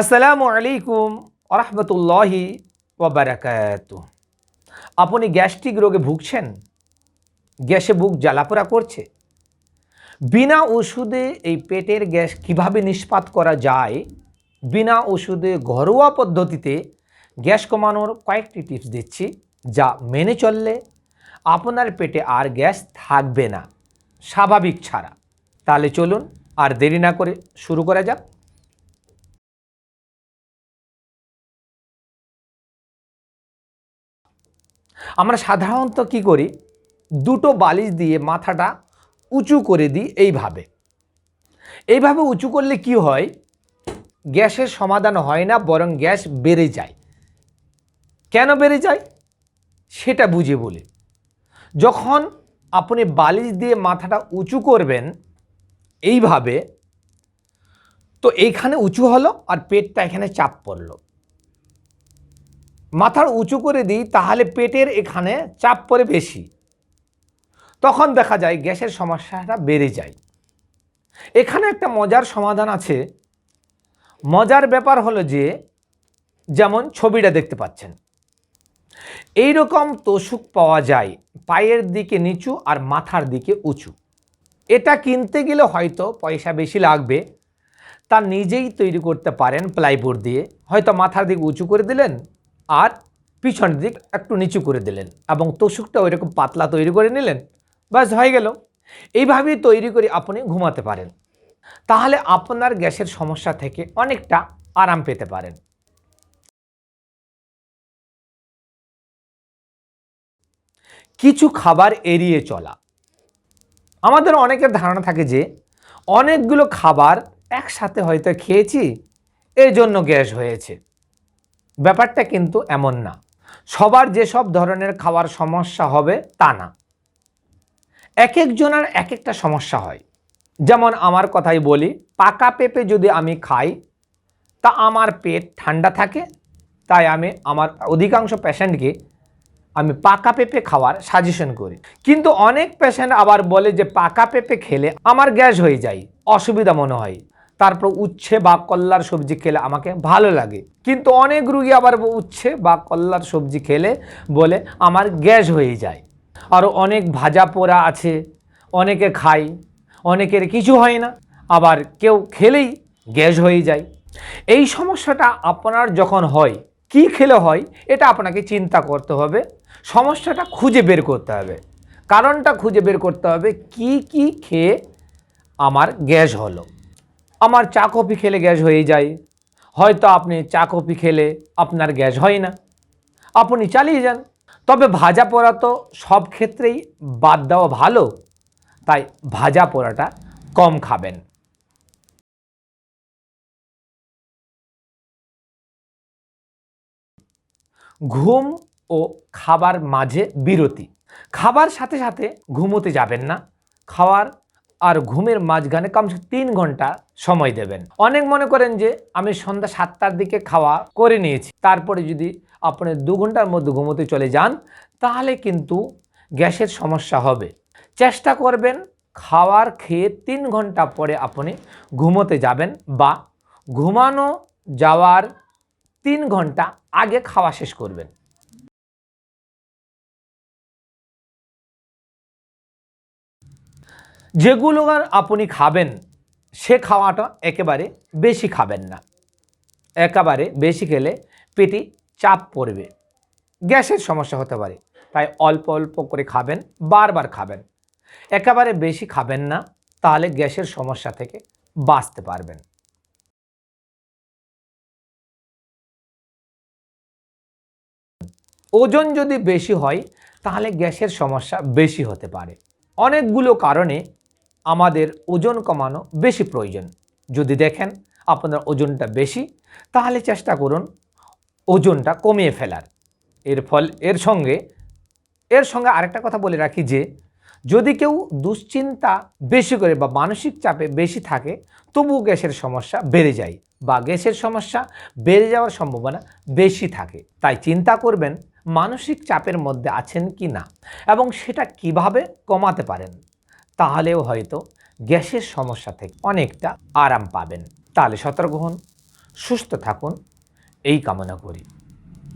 আসসালামু আলাইকুম রহমতুল্লাহি ওবরাকাত আপনি গ্যাস্ট্রিক রোগে ভুগছেন? গ্যাসে বুক জ্বালাপোড়া করছে? বিনা ওষুধে এই পেটের গ্যাস কীভাবে নিষ্পাত করা যায়? বিনা ওষুধে ঘরোয়া পদ্ধতিতে গ্যাস কমানোর কয়েকটি টিপস দিচ্ছি যা মেনে চললে আপনার পেটে আর গ্যাস থাকবে না। স্বাভাবিক ছাড়া। তাহলে চলুন আর দেরি না করে শুরু করা যাক। আমরা সাধারণত কি করি? দুটো বালিশ দিয়ে মাথাটা উঁচু করে দিই এইভাবে। এইভাবে উঁচু করলে কি হয়? গ্যাসের সমাধান হয় না, বরং গ্যাস বেড়ে যায়। কেন বেড়ে যায়? সেটা বুঝে বলি। যখন আপনি বালিশ দিয়ে মাথাটা উঁচু করবেন এইভাবে, তো এইখানে উঁচু হলো আর পেটটা এখানে চাপ পড়ল। মাথার উঁচু করে দিই, তাহলে পেটের এখানে চাপ পড়ে বেশি। তখন দেখা যায় গ্যাসের সমস্যাটা বেড়ে যায়। এখানে একটা মজার সমাধান আছে। মজার ব্যাপার হলো যে, যেমন ছবিটা দেখতে পাচ্ছেন। এই রকম তোষক পাওয়া যায়, পায়ের দিকে নিচু আর মাথার দিকে উঁচু। এটা কিনতে গেলে হয়তো পয়সা বেশি লাগবে। তা নিজেই তৈরি করতে পারেন প্লাইবোর্ড দিয়ে। হয়তো মাথার দিক উঁচু করে দিলেন আর পিছনের দিক একটু নিচু করে দিলেন এবং তোষকটা ওইরকম পাতলা তৈরি করে নিলেন। ব্যাস, হয়ে গেল। এইভাবেই তৈরি করে আপনি ঘুমাতে পারেন। তাহলে আপনার গ্যাসের সমস্যা থেকে অনেকটা আরাম পেতে পারেন। কিছু খাবার এড়িয়ে চলা। আমাদের অনেকের ধারণা থাকে যে, অনেকগুলো খাবার একসাথে হয়তো খেয়েছি এই জন্য গ্যাস হয়েছে। ব্যাপারটা কিন্তু এমন না। সবার যেসব ধরনের খাওয়ার সমস্যা হবে তা না। এক একজনের এক একটা সমস্যা হয়। যেমন আমার কথাই বলি, পাকা পেঁপে যদি আমি খাই, তা আমার পেট ঠান্ডা থাকে, তাই আমি আমার অধিকাংশ পেশেন্টকে আমি পাকা পেঁপে খাওয়ার সাজেশন করি। কিন্তু অনেক পেশেন্ট আবার বলে যে, পাকা পেঁপে খেলে আমার গ্যাস হয়ে যায়, অসুবিধা মনে হয়। তারপর উচ্ছে বা কল্লার সবজি খেলে আমাকে ভালো লাগে। কিন্তু অনেক রুগী আবার উচ্ছে বা কল্লার সবজি খেলে বলে, আমার গ্যাস হয়ে যায়। আরও অনেক ভাজা পোড়া আছে, অনেকে খায়, অনেকের কিছু হয় না, আবার কেউ খেলেই গ্যাস হয়ে যায়। এই সমস্যাটা আপনার যখন হয়, কি খেলে হয়, এটা আপনাকে চিন্তা করতে হবে। সমস্যাটা খুঁজে বের করতে হবে। কারণটা খুঁজে বের করতে হবে, কি কি খেয়ে আমার গ্যাস হলো? আমার চা কফি খেলে গ্যাস হয়ে যায়। হয়তো আপনি চা কফি খেলে আপনার গ্যাস হয় না। আপনি চালিয়ে যান। তবে ভাজা পোড়া তো সব ক্ষেত্রেই বাদ দেওয়া ভালো। তাই ভাজা পোড়াটা কম খাবেন। ঘুম ও খাবার মাঝে বিরতি। খাবার সাথে সাথে ঘুমোতে যাবেন না। খাওয়ার আর ঘুমের মাঝখানে কমসে তিন ঘণ্টা সময় দেবেন। অনেক মনে করেন যে, আমি সন্ধ্যা সাতটার দিকে খাওয়া করে নিয়েছি। তারপরে যদি আপনি দু ঘণ্টার মধ্যে ঘুমোতে চলে যান, তাহলে কিন্তু গ্যাসের সমস্যা হবে। চেষ্টা করবেন খাওয়ার খেয়ে তিন ঘণ্টা পরে আপনি ঘুমোতে যাবেন বা ঘুমানো যাওয়ার তিন ঘণ্টা আগে খাওয়া শেষ করবেন। যেগুলো আর আপনি খাবেন, সে খাওয়াটা একেবারে বেশি খাবেন না। একেবারে বেশি খেলে পেটে চাপ পড়বে। গ্যাসের সমস্যা হতে পারে। তাই অল্প অল্প করে খাবেন, বারবার খাবেন। একেবারে বেশি খাবেন না, তাহলে গ্যাসের সমস্যা থেকে বাঁচতে পারবেন। ওজন যদি বেশি হয়, তাহলে গ্যাসের সমস্যা বেশি হতে পারে। অনেকগুলো কারণে আমাদের ওজন কমানো বেশি প্রয়োজন। যদি দেখেন আপনার ওজনটা বেশি, তাহলে চেষ্টা করুন ওজনটা কমিয়ে ফেলার। এর ফল, এর সঙ্গে এর সঙ্গে আরেকটা কথা বলে রাখি যে, যদি কেউ দুশ্চিন্তা বেশি করে বা মানসিক চাপে বেশি থাকে তবুও গ্যাসের সমস্যা বেড়ে যায় বা গ্যাসের সমস্যা বেড়ে যাওয়ার সম্ভাবনা বেশি থাকে। তাই চিন্তা করবেন মানসিক চাপের মধ্যে আছেন কি না এবং সেটা কীভাবে কমাতে পারেন। তাহলেও হয়তো গ্যাসের সমস্যা থেকে অনেকটা আরাম পাবেন। তাহলে সতর্ক হন, সুস্থ থাকুন, এই কামনা করি।